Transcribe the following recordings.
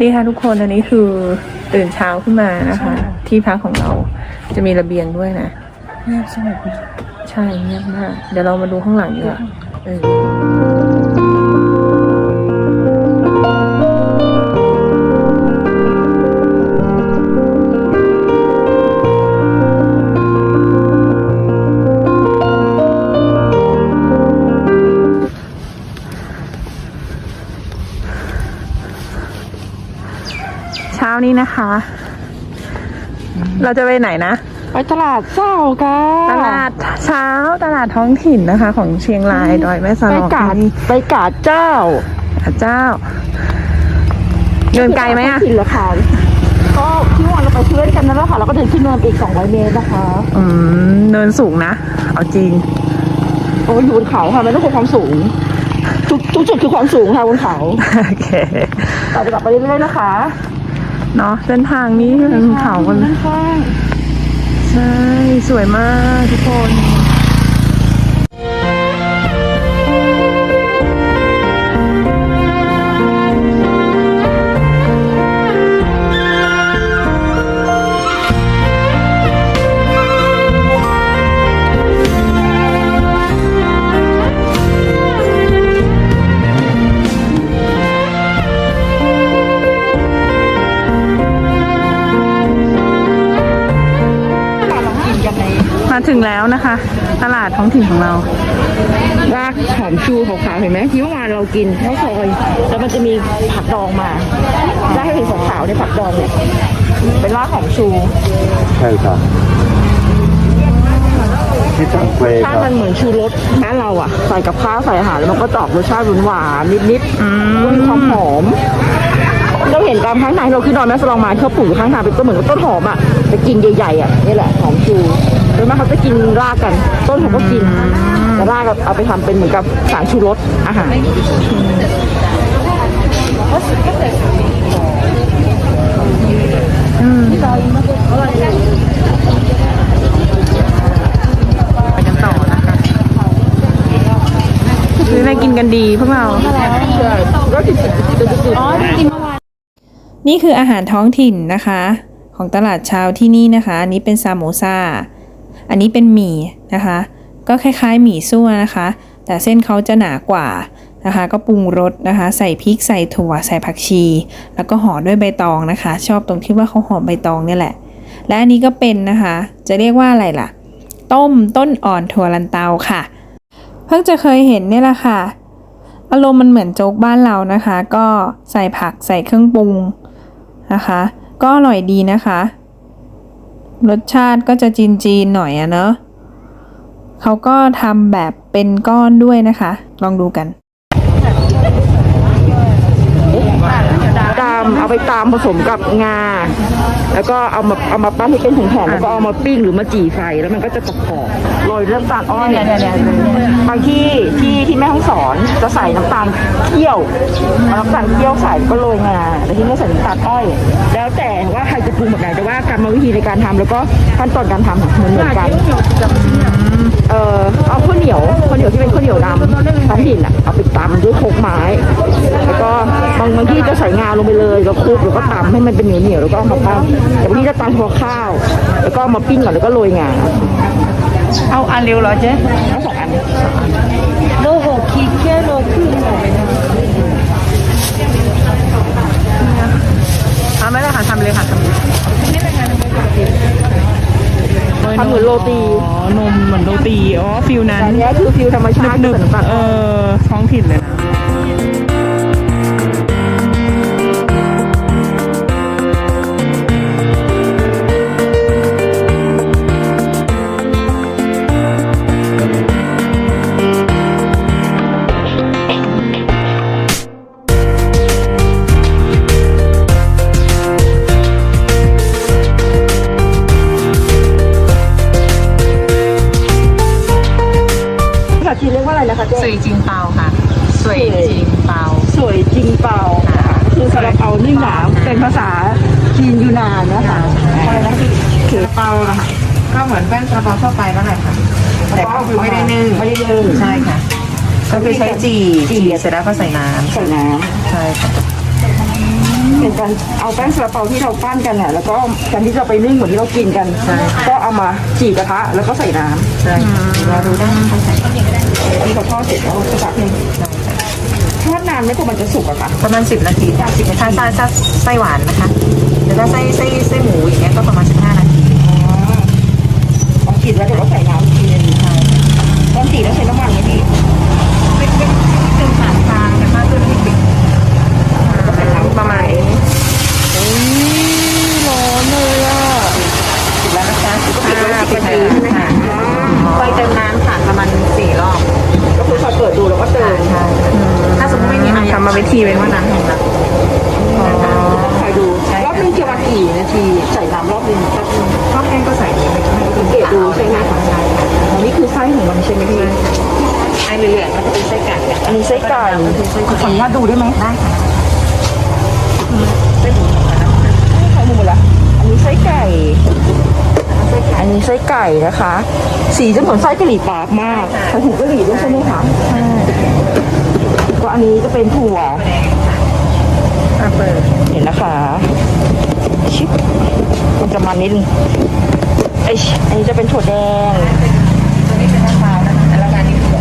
นี่ค่ะทุกคนอันนี้คือตื่นเช้าขึ้นมานะคะ ที่พักของเราจะมีระเบียงด้วยนะเงียบสงบใช่เงียบมากเดี๋ยวเรามาดูข้างหลังดีกว่า นี้นะคะ เราจะไปไหนนะ ไปตลาดเจ้ากันตลาดเช้าตลาดท้องถิ่นนะคะ ของเชียงรายดอยแม่สไปลองกาดนี่ไปกาดเจ้าอะเจ้าเดินไกลไหมอะถิ่นเหรอคะก็ที่วันเราไปเพื่อนกันนั่นแหละค่ะแล้วก็เดินขึ้นเนินไปอีก200เมตรนะคะ อืมเนินสูงนะ เอาจริง โอ้ยอยู่บนเขาค่ะไม่ต้องกลัวความสูงทุกทุกจุดคือความสูงค่ะบนเขา โอเคต่อไปกลับไปเรื่อยๆนะคะ เนาะเส้นทางนี้เป็นเขากันด้านข้างใช่ สวยมากทุกคน ท้องถิ่นของเรา รากหอมชูขาวๆเห็นไหมที่เมื่อวานเรากินข้าวซอยแล้วมันจะมีผักดองมาได้ให้เห็นขาวๆในผักดองเนี่ยเป็นรากหอมชู ใช่ครับที่ตังเฟยถ้าครับมันเหมือนชูรสบ้านเราอะ ใส่กับข้าวใส่อาหารแล้วมันก็จะออกรสชาติหวานๆนิดๆอืมก็มีความหอมเราเห็นตามข้างทางที่เราขึ้นดอยแม่สลองมาที่เขาปลูกอยู่ข้างทางเป็นต้นเหมือนกับต้นหอมอะแต่กิ่งใหญ่ๆอะนี่แหละหอมชู โดยมากเขาจะกินรากกัน ต้นเขาก็กินแต่รากเอาไปทำเป็นเหมือนกับสารชูรสอาหารไปกันต่อนะคะซื้ออะไรกินกันดีพวกเราก็ติดจุดๆอ๋อจริงนี่คืออาหารท้องถิ่นนะคะ ของตลาดเช้าที่นี่นะคะ อันนี้เป็นซาโมซา อันนี้เป็นหมี่นะคะ ก็คล้ายๆหมี่ซั่วนะคะ แต่เส้นเขาจะหนากว่านะคะ ก็ปรุงรสนะคะ ใส่พริกใส่ถั่วใส่ผักชี แล้วก็ห่อด้วยใบตองนะคะ ชอบตรงที่ว่าเขาห่อใบตองนี่แหละ และอันนี้ก็เป็นนะคะ จะเรียกว่าอะไรล่ะ ต้มต้นอ่อนถั่วลันเตาค่ะ เพิ่งจะเคยเห็นเนี่ยแหละค่ะอารมณ์มันเหมือนโจ๊กบ้านเรานะคะ ก็ใส่ผักใส่เครื่องปรุงนะคะ ก็อร่อยดีนะคะ รสชาติก็จะจีนๆหน่อยอะเนาะเขาก็ทำแบบเป็นก้อนด้วยนะคะ ลองดูกัน เอาไปตามผสมกับงา แล้วก็เอามาเอามาปั้นให้เป็นแผ่นๆแล้วก็เอามาปิ้งหรือมาจี่ไฟแล้วมันก็จะกรอบๆโรยน้ำตาลอ้อยบางที่ที่ที่แม่ห้องสอนจะใส่น้ำตาลเคี่ยวเอาน้ำตาลเคี่ยวใส่ก็โรยงาแต่ที่นี่ใส่น้ำตาลอ้อย แล้วแต่ว่าใครจะปรุงแบบไหนแต่ว่ากรรมวิธีในการทำแล้วก็ขั้นตอนการทำเหมือนเหมือนกันเอ่อเอาข้าวเหนียวข้าวเหนียวที่เป็นข้าวเหนียวดำท้องถิ่นอะเอาไปตำด้วยโคกไม้ แล้วก็บางบางที่จะใส่งาลงไปเลยแล้วคลุกแล้วก็ตำให้มันเป็นเหนียวเหนียวๆแล้วก็เอามาปั้นแต่บางที่จะตำเฉพาะข้าว แล้วก็เอามาปิ้งก่อนแล้วก็โรยงาเอาอันเร็วเหรอเจ๊ทั้งสองอันโลหกขีดแค่โลครึ่งทำไม่ได้ค่ะทำเลยค่ะทำเลยทำเหมือนโรตีอ๋อนมเหมือนโรตีอ๋อฟิลนั้นแต่อันเนี้ยคือฟิวธรรมชาตินึที่กใส่น้ำตาลๆเออท้องถิ่นเลยนะ จีจีเสร็จแล้วก็ใส่น้ใส่น้ำใช่ค่ะำเป็นกันเอาแป้งซาลาเปาที่เราปั้นกันเนี่ยแล้วก็การที่เราไปนึ่งเหมือนที่เรากินกัน ก็เอามาจีกระทะแล้วก็ใส่น้ำใช่เราดูได้ที่เขาทอดเสร็จแล้วสักพักหนึ่งทอดนานไหมกว่ามันจะสุกอะค่ะประมาณสิบนาทีถ้าสิบถ้าไส้ถ้าไส้หวานนะคะแต่ถ้าไส้ไส้ไส้หมูอย่างเงี้ยก็ประมาณสิบห้านาทีพอจีแล้วเดี๋ยวเราใส่น้ำอีกทีนึงตอนจีแล้วใช้น้ำมันไหมพี่ ไม่ไม่ไม่เป็นสารทางแต่ถ้าตัวนี้เป็น ใส่น้ำ ประมาณนี้ ร้อนเลยอะ สิบแล้วนะคะสิบ สิบนาทีใช่ไหมคะไฟเติมน้ำค่ะประมาณสี่รอบ ก็คือพอเปิดดูแล้วก็เติมใช่ถ้าสมมติไม่มีทำมาเป็นทีเป็นว่าน้ำแห้งแล้วคอยดูรอบนึงเกี่ยวกับกี่นาทีใส่น้ำรอบนึงรอบนึงข้าวแห้งก็ใส่ไม่ไม่สังเกตดูใช่ไหมคะอันนี้คือไส้ของมันใช่ไหมพี่ไอ้เหลืองก็จะเป็นไส้ไก่อันนี้ไส้ไก่ขออนุญาตดูได้ไหมได้ค่ะไส้หมูละอันนี้ไส้ไก่ อันนี้ไส้ไก่นะคะ สีจะเหมือนไส้กะหรี่ปั๊บมากใส่ถุงกะหรี่ด้วยใช่ไหมคะใช่ก็อันนี้จะเป็นถั่วเปิดเห็นนะคะ ชิปมันจะมันนิดนึงไอ้ยอันนี้จะเป็นถั่วแดงตัวนี้เป็นมะพร้าวนะคะแล้วการนี้ถั่ว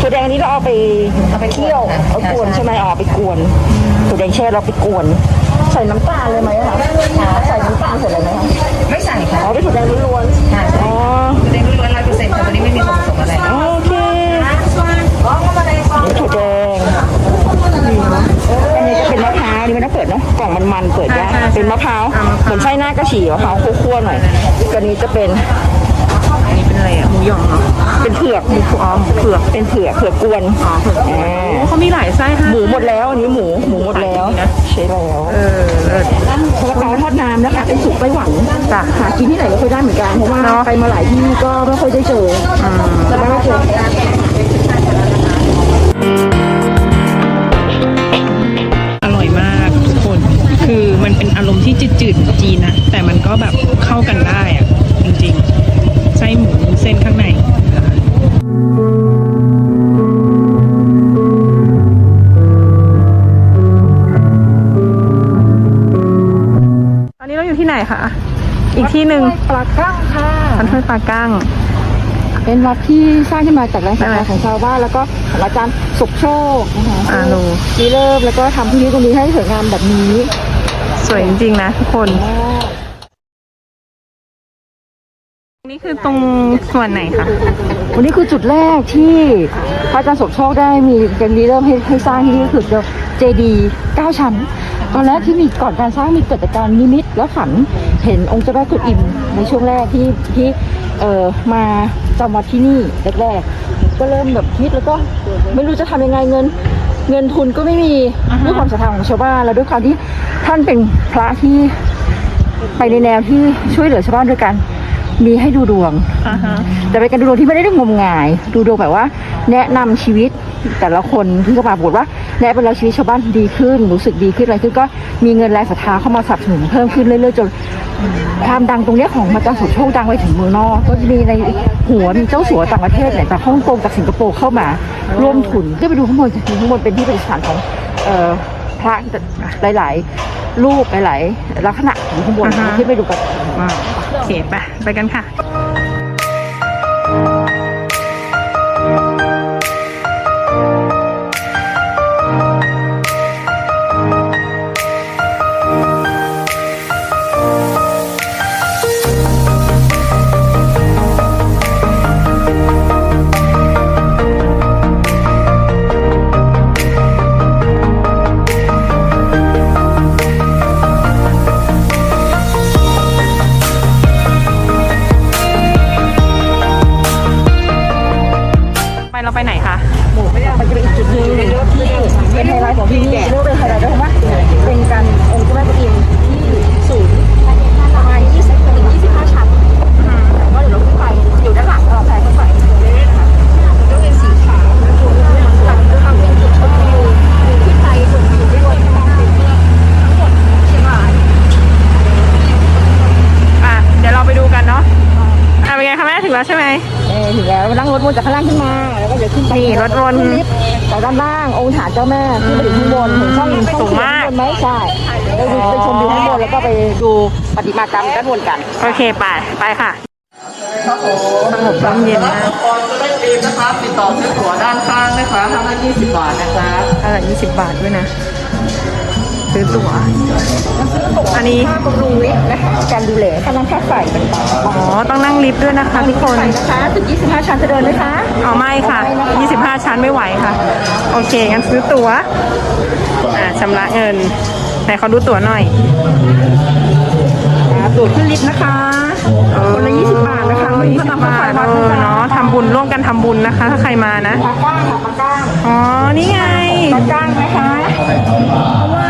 ถั่วแดงนี้เราเอาไปเอาไปเคี่ยวเอากวนใช่ไหมอ๋อไปกวนถั่วแดงแช่เราไปกวน ใส่น้ำตาลเลยไหมคะใส่น้ำตาลใส่อะไรไหมคะไม่ใส่ ค่ะอ๋อเป็นถั่วแดงล้วนใช่ๆอ๋อตัวนี้ล้วนร้อยเปอร์เซ็นต์ค่ะตัวนี้ไม่มีส่วนผสมอะไรโอเคนี่ถั่วแดงอันนี้จะเป็นมะพร้าวนี่ไม่ต้องเปิดเนาะกล่องมันมันๆเปิดยากเป็นมะพร้าวเหมือนไส้หน้ากระฉี่มะพร้าวคั่วๆหน่อยตัวนี้จะเป็นอัน หมูหยองเหรอเป็นเผือกหมูอ๋อเผือกเป็นเผือกเผือกกวนอ๋อเผือกเขามีหลายไส้ให้หมูหมดแล้วอันนี้หมูหมูหมดแล้วใช่แล้วเออเออซาลาเปาทอดน้ำนะคะเป็นสูตรไต้หวันจ้ะหากินที่ไหนไม่ค่อยได้เหมือนกันเพราะว่าเนอะ ไปมาหลายที่ก็ไม่ค่อยได้เจอแต่ไม่ได้เจอ อร่อยมากทุกคน คือมันเป็นอารมณ์ที่จืดๆจีนนะ แต่มันก็แบบเข้ากันได้อะ ไหนคะ อีกที่หนึ่งปลากั้งค่ะพันห้วยปลากั้ง เป็นวัดที่สร้างขึ้นมาจากแรงศรัทธาของชาวบ้านแล้วก็ของอาจารย์สุขโชคนะคะอ่ารู้ที่เริ่มแล้วก็ทำที่นี้ตรงนี้ให้สวยงามแบบนี้สวยจริงๆนะทุกคน นี่คือตรงส่วนไหนคะ วันนี้คือจุดแรกที่พระอาจารย์สมโชคได้มีการรีเริ่มให้ให้สร้างที่นี่ก็คือเจดีย์เก้าชั้น ตอนแรกที่มีก่อนการสร้างมีเกิดจากการนิมิตแล้วฝันเห็นองค์เจ้าแม่กุนอิมในช่วงแรกที่ที่เอ่อมาจำวัดที่นี่แรกๆก็เริ่มแบบคิดแล้วก็ไม่รู้จะทำยังไงเงิน เงินทุนก็ไม่มีด้วยความศรัทธาของชาวบ้านแล้วด้วยความที่ท่านเป็นพระที่ไปในแนวที่ช่วยเหลือชาวบ้านด้วยกัน มีให้ดูดวง อ่าฮะ แต่เป็นการดูดวงที่ไม่ได้งมงาย ดูดวงแบบว่า แนะนำชีวิตแต่ละคนที่เขาปรากฏว่าแนะไปแล้วชีวิตชาวบ้านดีขึ้น รู้สึกดีขึ้นอะไรขึ้นก็มีเงินแรงศรัทธาเข้ามาสนับสนุนเพิ่มขึ้นเรื่อยๆจนความดังตรงเนี้ยของมาจากสุโชคดังไปถึงเมืองนอกก็จะมีในหัวมีเจ้าสัวต่างประเทศเนี่ยจากฮ่องกงจากสิงคโปร์เข้ามาร่วมทุนก็ไปดูข้างบนข้างบนเป็นที่ประดิษฐานของเอ่อ พระหลาย ๆ รูปหลาย ๆ ลักษณะอยู่ข้างบนอ่าฮะที่ไปดูกันว้าวโอเคไปไปกันค่ะ ใช่ไปดูไปชมวิวข้างบนแล้วก็ไปดูปฏิมากรรมด้านบนกัน โอเคไปไปค่ะสงบร่มเย็นมากจะได้ฟรีนะครับติดต่อซื้อตั๋วด้านข้างนะคะทางละ20บาทนะครับอะไรยี่สิบบาทด้วยนะซื้อตั๋วอันนี้ค่าบำรุงลิฟต์นะคะการดูแลค่าน้ำค่าไฟต่างๆอ๋อ ต้องนั่งลิฟต์ด้วยนะคะทุกคนไปนะคะถึง25 ชั้นจะเดินไหมคะ เอาไม่ค่ะ 25 ชั้นไม่ไหวค่ะ โอเค งั้นซื้อตั๋ว อ่าชำระเงินไหนเขาดูตั๋วหน่อยอ่าตั๋วขึ้นลิฟต์นะคะ คนละ20บาทนะคะคนละ20บาทเออเนาะทำบุญร่วมกันทำบุญนะคะ ถ้าใครมานะ ปลาก้างค่ะปลาก้างอ๋อ นี่ไง ปลาก้างนะคะปลาก้างหรื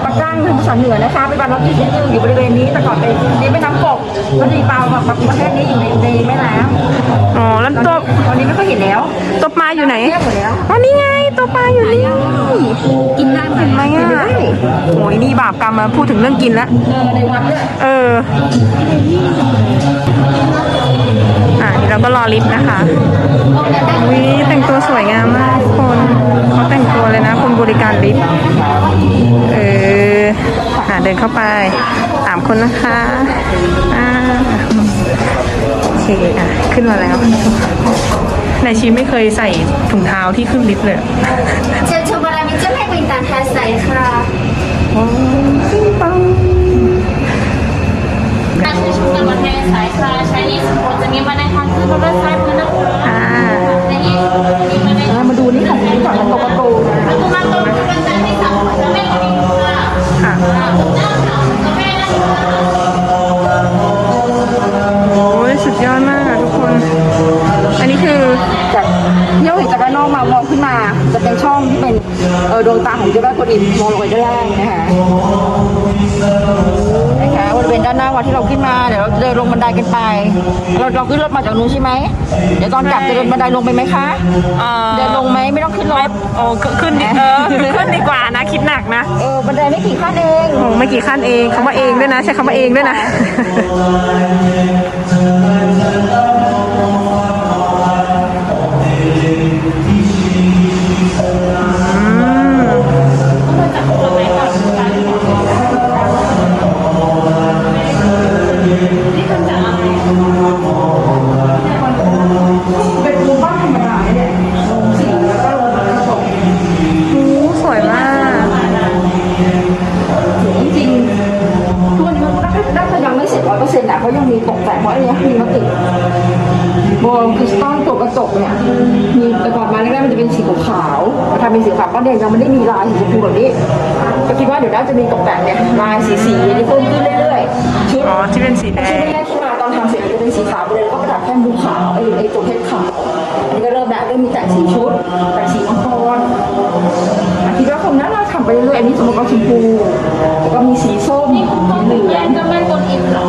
อปลาก้างคือภาษาเหนือนะคะเป็นปลาล็อกที่ชื่ออยู่บริเวณนี้แต่ก่อนเป็นนี่เป็นน้ำกบก็จะมีปลาแบบประเภทนี้อยู่ในในแม่น้ำอ๋อแล้วตัวตอนนี้ไม่ค่อยเห็นแล้วตัวปลาอยู่ไหนเทียบหมดแล้วอ๋อนี่ไงตัวปลาอยู่นี่กินได้ไหมเห็นไหมอะได้โอ้ยนี่บาปกรรมมาพูดถึงเรื่องกินแล้วเออในวัดเนี่ยเออ อะนี่เราก็รอลิฟต์นะคะวิแต่งตัวสวยงามมากทุกคนเขาแต่งตัวเลยนะคนบริการลิฟต์เอออะเดินเข้าไปสามคนนะคะอ่าโอเคอะขึ้นมาแล้วในชีวิตไม่เคยใส่ถุงเท้าที่ขึ้นลิฟต์เลยเชิญชมบารมีเจ้าแม่กวินตาทาใสค่ะ การเชิญชมกันวันแห่สายค่ะใช้ยี่สิบคนจะมีมาในทางขึ้นรถไฟพื้นนะคะอ่าและยี่มีม กันไป เราเราขึ้นรถมาจากนู้นใช่ไหม เดี๋ยวตอนกลับจะเดินบันไดลงไปไหมคะ เอ่อเดินลงไหมไม่ต้องขึ้นรถโอ้ขึ้นดิเออขึ้นดีกว่านะ คิดหนักนะเออบันไดไม่กี่ขั้นเองโอ้ไม่กี่ขั้นเองคำว่าเองด้วยนะ ใช้คำว่าเองด้วยนะ เลายสีๆนี่เพิ่มขึ้นเรื่อยๆชุดอ๋อที่เป็นสีแดชุดงแรกที่มาตอนทำเสร็จมันจะเป็นสีขาวไปเลยแล้วก็ประดับแค่บูขาวไอ้ไอ้ตัวเพชรขาวอันนี้ก็เริ่มแล้วเริ่มมีแต่งสีชุดแต่งสีมังกรอะคิดว่าคงน่าจะทำไปเรื่อยๆอันนี้สมมติว่าชมพูแล้วก็มีสีส้มสีเหลืองเจ้าแม่กวนอิมเหรอ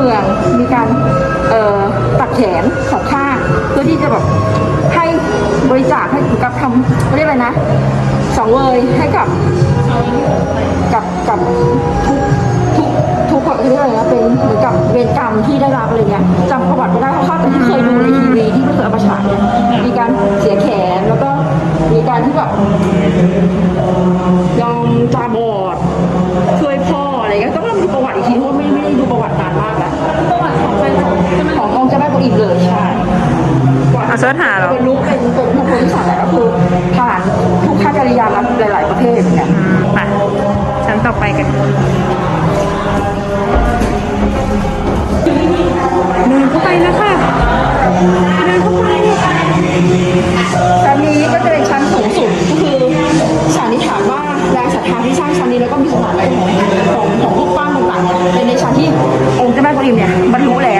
มือง มีการเตัดแขนสองข้างเพื่อที่จะแบบให้บริจาคให้กับทำเขาเรียกอะไรนะสองเวยให้กับกับกับทุกทุกทุกคนเรียกอะไรนะเป็นเหมือนกับเวรกรรมที่ได้รับอะไรเงี้ยจำประวัติไม่ได้คร่าวๆแต่ที่เคยดูในทีวีที่ไม่เคยเอามาฉาเนี่ยมีการเสียแขนแล้วก็มีการที่แบบ ององค์เจ้าแม่กวนอิมเลยใช่เอาเสิร์ชหาเหรอ เป็นลุกเป็นเป็นพระโพธิสัตว์แหละก็คือผ่านทุกขั้นจริยามาหลาย ๆ ประเทศเหมือนกันไปชั้นต่อไปกัน เดินเข้าไปแล้วค่ะเดินเข้าไปชั้นนี้ก็จะเป็นชั้นสูงสุดก็คือสันนิษฐานว่าแรงศรัทธทางที่สร้างชั้นนี้แล้วก็มีสถานะของของของรูปปั้นต่างๆเนี่ยเป็นในชั้นที่องค์เจ้าแม่กวนอิมเนี่ยบรรลุแล้ว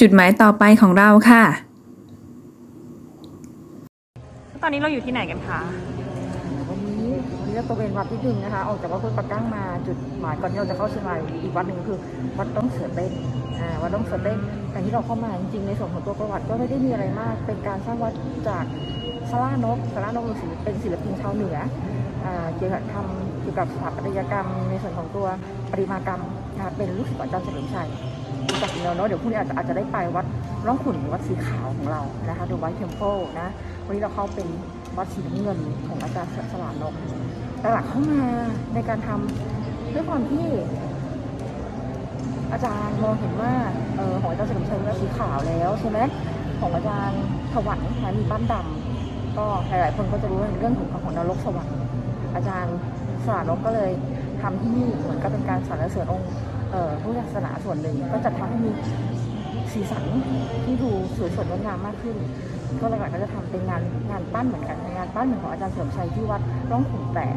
จุดหมายต่อไปของเราค่ะ ตอนนี้เราอยู่ที่ไหนกันคะวันนี้วันนี้เราตระเวนวัดที่หนึ่งนะคะ ออกจากวัดห้วยปะกั้งมาจุดหมายก่อนที่เราจะเข้าเชียงรายอีกวัดหนึ่งก็คือวัดต้องเสือเต้นอ่าวัดต้องเสือเต้นแต่ที่เราเข้ามาจริงๆในส่วนของตัวประวัติก็ไม่ได้มีอะไรมาก เป็นการสร้างวัดจากซาร่านกซาร่านกเป็นศิลป์เป็นศิลปินชาวเหนืออ่าเกี่ยวกับทำเกี่ยวกับสถาปัตยกรรมในส่วนของตัวประติมากรรมนะคะเป็นลูกศิษย์อาจารย์เฉลิมชัย รู้จักอยู่แล้วเนาะเดี๋ยวพรุ่งนี้อาจจะอาจจะได้ไปวัดร่องขุ่นวัดสีขาวของเรานะคะดูไวท์เทมเพลนะวันนี้เราเข้าเป็นวัดสีน้ำเงินของอาจารย์สลานกแต่หลักเข้ามาในการทำด้วยความที่ อาจารย์มองเห็นว่าเออของอาจารย์เฉลิมชัยเป็นสีขาวแล้วใช่ไหมของอาจารย์ถวันนะมีบ้านดำก็หลาย ๆ คนก็จะรู้ในเรื่องของของนรกสวรรค์อาจารย์สลานกก็เลยทำที่นี่เหมือนกับเป็นการสรรเสริญองค์ เอ่อผู้ศาสนาส่วนหนึ่งก็จะทำให้มีสีสันที่ดูสวยสดงดงามมากขึ้น ก็หลักๆก็จะทำเป็นงานงานปั้นเหมือนกันงานปั้นเหมือนของอาจารย์เฉลิมชัยที่วัดร่องขุนแตก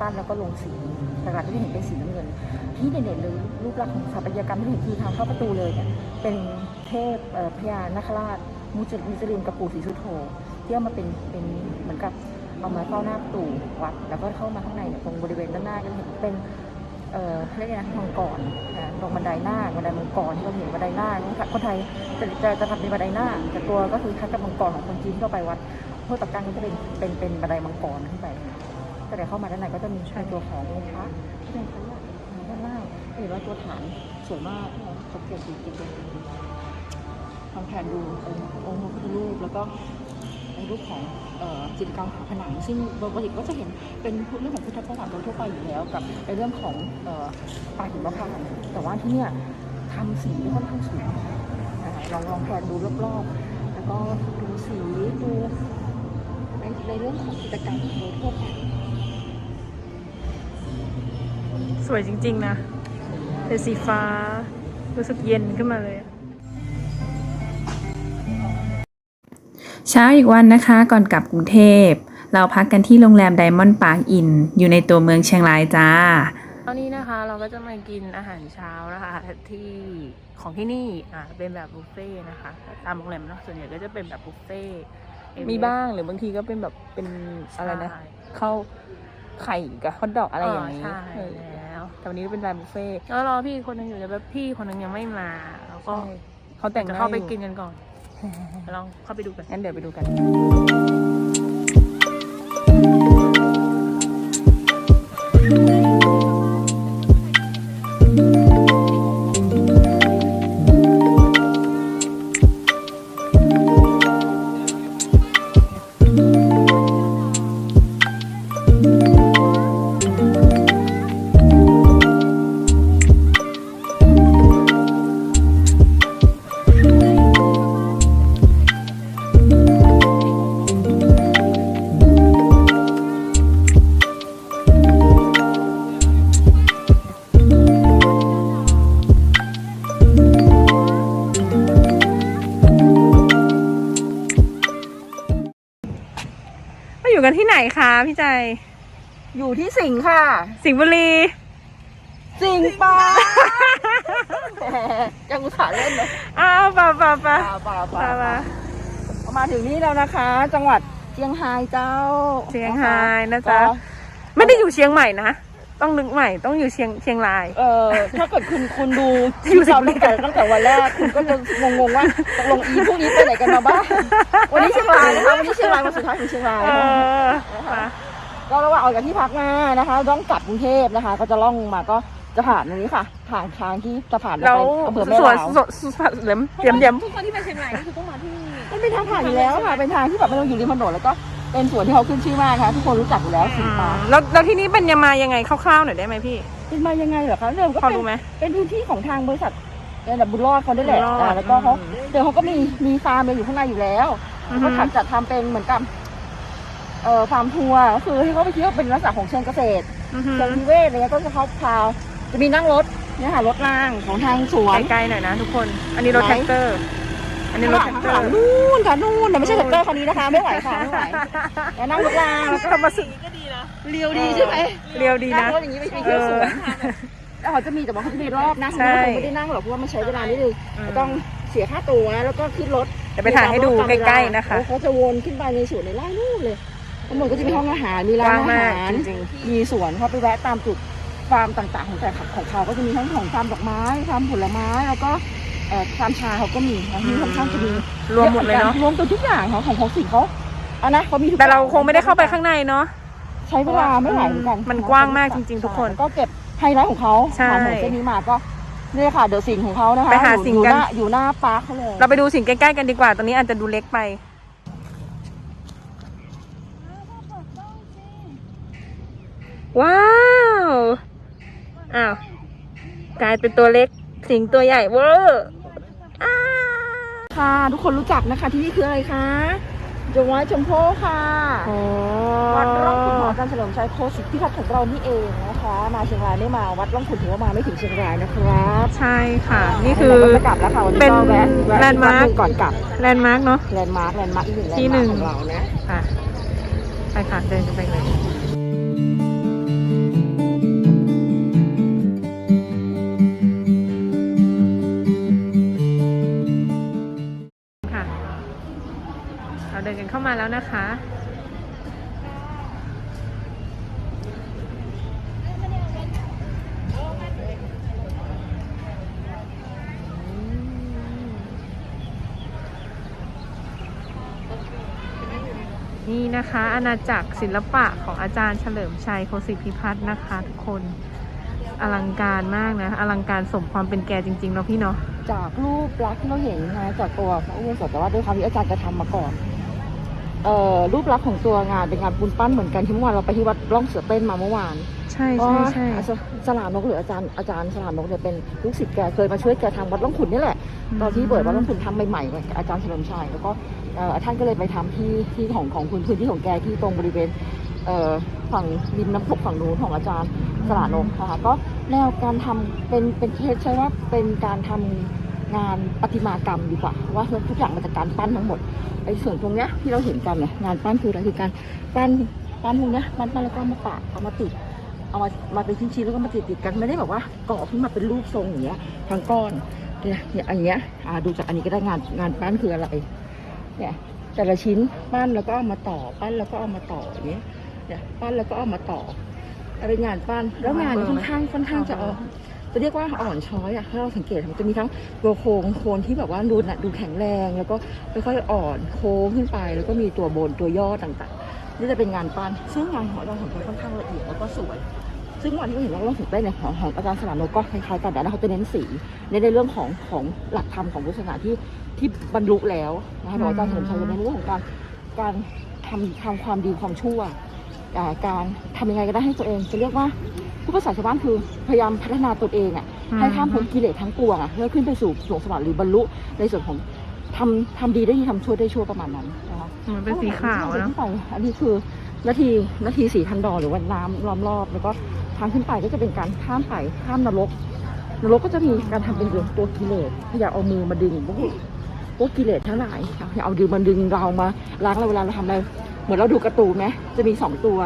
ปั้นแล้วก็ลงสีหลักๆที่เห็นเป็นสีน้ำเงิน ที่เด่นๆเลยรูปลักษณ์ของสถาปัตยกรรมที่เห็นคือทางเข้าประตูเลยเนี่ยเป็นเทพเพญานาคราชมุจมุจลินกับปู่ศรีสุโธที่เอามาเป็นเป็นเหมือนกับเอามาเฝ้าหน้าประตูวัด แล้วก็เข้ามาข้างในเนี่ยตรงบริเวณด้านหน้าก็เห็นเป็น เอ่อเรียกไงนะมังกรนะตรงบันไดหน้าบันไดมังกรที่เราเห็นบันไดหน้าคนไทยจะจะจะทำเป็นบันไดหน้าแต่ตัวก็คือคล้ายกับมังกรของคนจีนที่เราไปวัดห้วยปากกังก็จะเป็นเป็นเป็นบันไดมังกรขึ้นไปแต่เดี๋ยวเข้ามาด้านในก็จะมีในตัวขององค์พระที่เป็นพระด้านล่างเห็นว่าตัวฐานสวยมากเขาเปลี่ยนสีเปลี่ยนสีทำแผนดูองค์พระพุทธรูปแล้วก็ ในรูปของจิตกรรมฝาผนัง ซึ่งปกติก็จะเห็นเป็นเรื่องของพุทธประวัติโดยทั่วไปอยู่แล้ว กับในเรื่องของเอ่าหินมะพร้าวแต่ว่าที่เนี่ยทำสีได้ค่อนข้างสวยลองลองแผนดูรอบๆแล้วก็ดูสีดูในในเรื่องของกิจกรรมโดยทั่วไปสวยจริง ๆ นะเป็นสีฟ้ารู้สึกเย็นขึ้นมาเลย เช้าอีกวันนะคะก่อนกลับกรุงเทพ เราพักกันที่โรงแรมไดมอนด์ปาร์คอิน อยู่ในตัวเมืองเชียงรายจ้าตอนนี้นะคะเราก็จะมากินอาหารเช้านะคะที่ของที่นี่อ่าเป็นแบบบุฟเฟ่ต์นะคะตามโรงแรมเนาะส่วนใหญ่ก็จะเป็นแบบบุฟเฟ่ต์มีบ้างหรือบางทีก็เป็นแบบเป็นอะไรนะใช่ข้าวไข่กับฮอทดอกอะไรอย่างนี้ใช่เออแล้วแต่วันนี้เป็นแบบบุฟเฟ่ต์แล้วรอพี่คนหนึงอยู่แต่แบบพี่คนหนึงยังไม่มา แล้วก็เขาแต่งหจะน้าเข้าไปอยู่กินกันก่อน ลองเข้าไปดูกัน งั้นเดี๋ยวไปดูกัน พี่ใจ อยู่ที่สิงห์ค่ะ สิงห์บุรี สิงห์ปาแหมยังอุตส่าห์เล่นเลยอ้าวป่าป่าป่าป่าป่าป่าป่าป่ามาถึงนี่แล้วนะคะ จังหวัดเชียงรายเจ้าเชียงรายนะจ๊ะก็ไม่ได้อยู่เชียงใหม่นะ ต้องนึกใหม่ต้องอยู่เชียงเชียงราย เออถ้าเกิดคุณคุณดูอยู่เราสิตั้งงห์บุรีแต่ตั้งแต่วันแรกคุณก็จะงงๆว่าตกลงอีพวกนี้ไปไหนกันมาบ้างวันนี้เชียงรายนะคะวันนี้เชียงรายวันสุดท้ายของเชียงรายเอนะคะอป่าก็ระหว่างออกจากที่พักมานะคะต้องกลับกรุงเทพนะคะ ก็จะล่องมาก็จะผ่านตรงนี้ค่ะ ผ่านทางที่จะผ่านแล้วไปอำเภอแม่สวนลาวสวนสวนเหลี่ยมเหลี่ยมเหลี่ยมมันเป็นทางผ่านอยู่แล้วค่ะเป็นทางที่แบบไม่ต้องอยู่ริมถนนแล้วก็ เป็นสวนที่เขาขึ้นชื่อมากค่ะทุกคนรู้จักอยู่แล้วสิงห์ปาร์คแล้วแล้วที่นี่เป็นยังมายังไงคร่าวๆหน่อยได้ไหมพี่ เป็นมายังไงเหรอคะเดิมก็พอเป็นรู้ไหม เป็นพื้นที่ของทางบริษัทเนี่ยแบบบุญรอดเขาได้แหละบุญรอดอ่าแล้วก็เขาอืม เดี๋ยวเขาก็มีมีฟาร์มอยู่ข้างในอยู่แล้วอือฮึ เขาถัดจัดทำเป็นเหมือนกับเอ่อฟาร์มทัวร์ก็คือที่เขาไปเที่ยวเป็นลักษณะของเชิงเกษตร อือฮึเชิงนิเวศอะไรเงี้ยก็จะเขาพาจะมีนั่งรถเนี่ยค่ะรถรางของทางสวน ไกลๆหน่อยนะทุกคน อันนี้รถไหน แท็กเตอร์ อันนี้รถแท็กเตอข้างหลัร์งนู่นค่ะนู่นแต่ไม่ใช่แท็กเตอร์คันนี้นะคะ ไม่ไหวค่ะไม่ไหวแล้วนั่งรถรางแล้วก็ทำมาสิเรียวดีใช่ไหมเรียวดีนะนั่งรถอย่างนี้ไปเที่ยวสวนแล้วเขาจะมีแต่ว่าเขาจะมีรอบนะใช่คงไม่ได้นั่งหรอกเพราะว่ามันใช้เวลานิดนึงอืมต้องเสียค่าตั๋วแล้วก็ขึ้นรถเดี๋ยวไปถ่ายให้ดูใกล้ๆนะคะเขาจะวนขึ้นไปในสวนในไร่นู่นเลยทั้งหมดก็จะมีห้องอาหารมีร้านอาหารจริงมีสวนเขาไปแวะตามจุดฟาร์มต่างๆ ของแต่ของเขาก็จะมีทั้งของฟาร์มดอกไม้ฟาร์มผลไม้แล้วก็ เอ่อฟาร์มชาเขาก็มีนะที่ค่อนข้างจะมีรวมหมดเลยเนาะรวมตัวทุกอย่างของของของสิ่งเขาอันนะเขามีทุกแต่เราอย่คงไม่ได้เข้าไปข้างในเนาะใช้เวลาไม่ไหวเหมือนกันมันกว้างมากจริง ๆ ทุกคนก็เก็บไฮไลท์ของเขาใช่ผ่านของเส้นนี้มาก็นี่ค่ะเดอะสิ่งของเขานะคะไปหาอยู่สิ่งอยู่กันหน้าอยู่หน้าปาร์คเขาเลยเราไปดูสิ่งใกล้ๆกันดีกว่าตรงนี้อาจจะดูเล็กไปว้าวอ้าวกลายเป็นตัวเล็กสิงตัวใหญ่เวอร์อ้า ค่ะ ทุกคนรู้จักนะคะ ที่นี่คืออะไรคะจงไว้ชมโพค่ะโอ้วัดร่องขุนหอการเฉลิมชัยโคสิทธิพิพัฒน์ของเรานี่เองนะคะ มาเชียงรายไม่มาวัดร่องขุนถือว่ามาไม่ถึงเชียงรายนะครับใช่ค่ะ นี่คือเราก็จะกลับแล้วค่ะวันนี้เป็นก็แวะแวะแลนด์มาร์ควัดหงก่อนกลับแลนด์มาร์กเนาะแลนด์มาร์คแลนด์มาร์คอีกหนึ่งแลนที่ด์หนึ่มาร์งคของเรานะค่ะไปค่ะเดินกันไปเลย มาแล้วนะคะ นี่นะคะอาณาจักรศิลปะของอาจารย์เฉลิมชัยโคสิพิพัฒน์นะคะทุกคนอลังการมากนะ อลังการสมความเป็นแกจริงๆเนาะพี่เนาะจากรูปลักษณ์ที่เราเห็นนะจากตัวพระอุโบสถแต่ว่าด้วยความที่อาจารย์จะทำมาก่อน รูปลักษณ์ของตัวงานเป็นงานปูนปั้นเหมือนกันที่เมื่อวานเราไปที่วัดร่องเสือเต้นมาเมื่อวานใช่ก็ใช่ใช่สสลามกหรืออาจารย์อาจารย์สลามกเนี่ยเป็นลูกศิษย์แกเคยมาช่วยแกทำวัดร่องขุนนี่แหละตอนที่เปิดวัดร่องขุนทำใหม่ๆเนี่ยอาจารย์เฉลิมชัยแล้วก็เอ่อท่านก็เลยไปทำที่ที่ของของพื้นพื้นที่ของแกที่ตรงบริเวณเอ่อฝั่งริมน้ำตกฝั่งนู้นของอาจารย์สลานกนะคะก็แนวการทำเป็นเป็นใช้ว่าเป็นการทำ งานประติมากรรมดีกว่าว่าทุกอย่างมาจากการปั้นทั้งหมดไอ้ส่วนตรงเนี้ยที่เราเห็นกันเนี่ยงานปั้นคืออะไรคือการปั้นปั้นพวกเนี้ยปั้นปั้นแล้วก็มาปะเอามาติดเอามามาเป็นชิ้นๆแล้วก็มาติดติดๆกันไม่ได้แบบว่าก่อขึ้นมาเป็นรูปทรงอย่างเงี้ยทั้งก้อนเนี่ยเนี่ยอันเนี้ยดูจากอันนี้ก็ได้งานงานปั้นคืออะไรเนี่ยแต่ละชิ้นปั้นแล้วก็เอามาต่อปั้นแล้วก็เอามาต่ออย่างเงี้ยเนี่ยปั้นแล้วก็เอามาต่อเป็นงานปั้นแล้วงานค่อนข้างค่อนข้างจะออก จะเรียกว่าอ่อนช้อยอะถ้าเราสังเกตมันจะมีทั้งตัวโค้งโคนที่แบบว่าดูน่ะดูแข็งแรง แล้วก็ค่อยๆอ่อนโค้งขึ้นไป แล้วก็มีตัวบนตัวย่อต่างๆนี่จะเป็นงานปั้นซึ่งงานของเราของเราค่อนข้างละเอียดแล้วก็สวย ซึ่งวันที่เราเห็นว่าเราถึงได้เนี่ยของของอาจารย์สลามโนก็คล้ายๆกันแต่นะเขาจะเน้นสีเน้นในเรื่องของของหลักธรรมของพุทธศาสนาที่ที่บรรลุแล้วนะคะแต่ว่อาจารย์เฉลิมชัยจะเน้นในเรื่องของการการทำทำความดีความชั่วการทำยังไงก็ได้ให้ตัวเองจะเรียกว่า ผู้ภาษาชาวบ้านคือพยายามพัฒนาตนเองอะให้ข้ามพ้นกิเลสทั้งปวงอะเพื่อขึ้นไปสู่สวงสวรรค์หรือบรรลุในส่วนของทำทำดีได้ดีทำชั่วได้ชั่วประมาณนั้นนะคะเหมือนเป็นสีขาวเนาะขึ้นไปอันนี้คือนาทีนาทีสีทันดอหรือว่าน้ำล้อมรอบแล้วก็ทางขึ้นไปก็จะเป็นการข้ามไปข้ามนรกนรกก็จะมีการทำเป็นตัวกิเลสพยายามเอามือมาดึงพวกพวกกิเลสทั้งหลายอย่าเอาดึงมันดึงเรามาล้างเราเวลาเราทำอะไรเหมือนเราดูการ์ตูนไหมจะมีสองตัว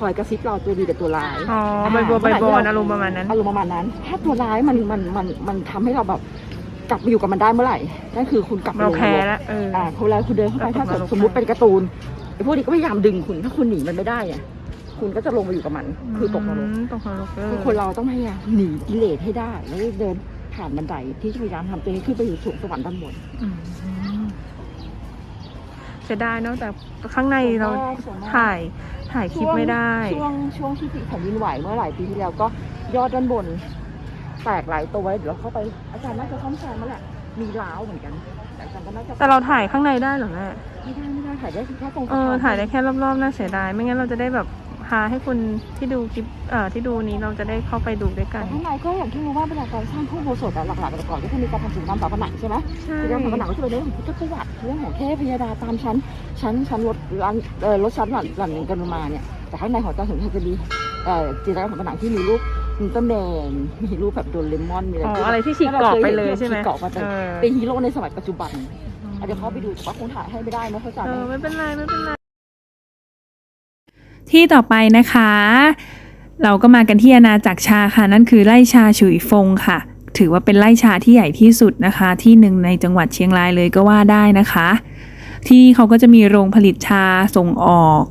คอยกระซิบเราตัวดีกับตัวร้ายอ๋อใบบัวใบบอนอารมณ์ประมาณนั้น อารมณ์ประมาณนั้น ถ้าตัวร้ายมันมันมันมันทำให้เราแบบกลับมาอยู่กับมันได้เมื่อไหร่นั่นคือคุณกลับมาเราลงนแพ้รกแล้วเออ อ่าพอเวลาคุณเดินเข้าไปเราถ้าตกนเกิดรกสมมติเป็นการ์ตูนไอ้พวกนี้ก็พยายามดึงคุณถ้าคุณหนีมันไม่ได้อะคุณก็จะลงมาอยู่กับมัน คือตกนรก มตกนรกเออคือคนเราต้องพยายามหนีกิเลสให้ได้ แล้วเดินผ่านบันไดที่จะพยายามทำตัวนี้ขึ้นไปอยู่สูงสวรรค์ด้านบน อืมเสียดายเนาะแต่ข้างในเราส่วนมาก ถ่ายถ่ายคลิปไม่ได้ ช่วงช่วงที่แผ่นดินไหวเมื่อหลายปีที่แล้วก็ยอดด้านบน แตกหลายตัวเดี๋ยวเราเข้าไปอาจารย์น่าจะซ่อมแซมมาแหละมีร้าวเหมือนกันแต่อาจารย์ก็น่าจะแต่เราถ่ายข้างในได้เหรอแม่ไม่ได้ไม่ได้ถ่ายได้แค่ตรงเออถ่ายได้แค่รอบๆน่าเสียดาย ไม่งั้นเราจะได้แบบ พาให้คุณที่ดูคลิปเอ่อที่ดูนี้เราจะได้เข้าไปดูด้วยกัน ข้างในก็อย่างที่รู้ว่าเวลาการสร้างพระอุโบสถอะหลักๆแต่ก่อนก็จะมีการทำศิลปกรรมฝาผนังใช่ไหมใช่ศิลปกรรมฝาผนังก็จะเป็นเรื่องของพุทธประวัติเรื่องของเทพยดาตามชั้น ชั้นชั้นรถร้านเอ่อรถชั้นหลังหลังกันลงมาเนี่ยแต่ข้างในของเจ้าสมเด็จจะมีเอ่อจิตรกรรมฝาผนังที่มีรูปอุลตร้าแมนมีรูปแบบโดนเลมอนมีอะไรอ๋ออะไรที่ฉีกกรอบไปเลยใช่ไหมฉีกกรอบมาแต่เออ เป็นฮีโร่ในสมัยปัจจุบันอาจจะเข้าไปดูแต่ว่าคงถ่ายให้ไม่ได้นะเขาจ่ายเออไม่เป็นไรไม่เป็นไร ที่ต่อไปนะคะ เราก็มากันที่อาณาจักรชาค่ะ นั่นคือไร่ชาฉุยฟงค่ะ ถือว่าเป็นไร่ชาที่ใหญ่ที่สุดนะคะ ที่หนึ่งในจังหวัดเชียงรายเลยก็ว่าได้นะคะ ที่นี่เขาก็จะมีโรงผลิตชาส่งออก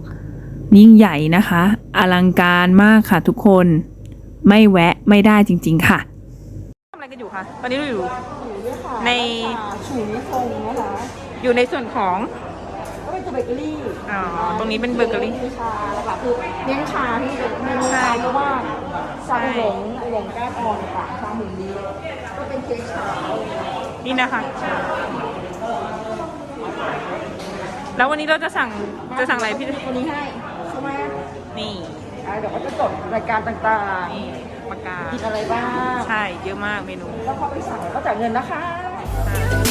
ยิ่งใหญ่นะคะ อลังการมากค่ะทุกคนไม่แวะไม่ได้จริง ๆ ค่ะทำอะไรกันอยู่คะตอนนี้เราอยู่ในฉุยฟงนะคะอยู่ในส่วนของ ก็เป็นตัวเบเกอรี่อ๋อตรงนี้เป็นเบเกอรี่ชาค่ะคือเลี้ยงชาที่เป็นเมนูชาเพราะว่าชาหลงหลงแก้อ่อนค่ะชาหมูนี้ก็เป็นเค้กชานี่นะคะ แล้ววันนี้เราจะสั่งจะสั่งอะไรพี่คนนี้ให้ใช่ไหมนี่อ่าเดี๋ยวก็จะจดรายการต่างนี่ปากกาๆกินอะไรบ้างใช่เยอะมากเมนู แล้วพอไปสั่งแล้วก็จ่ายเงินนะคะ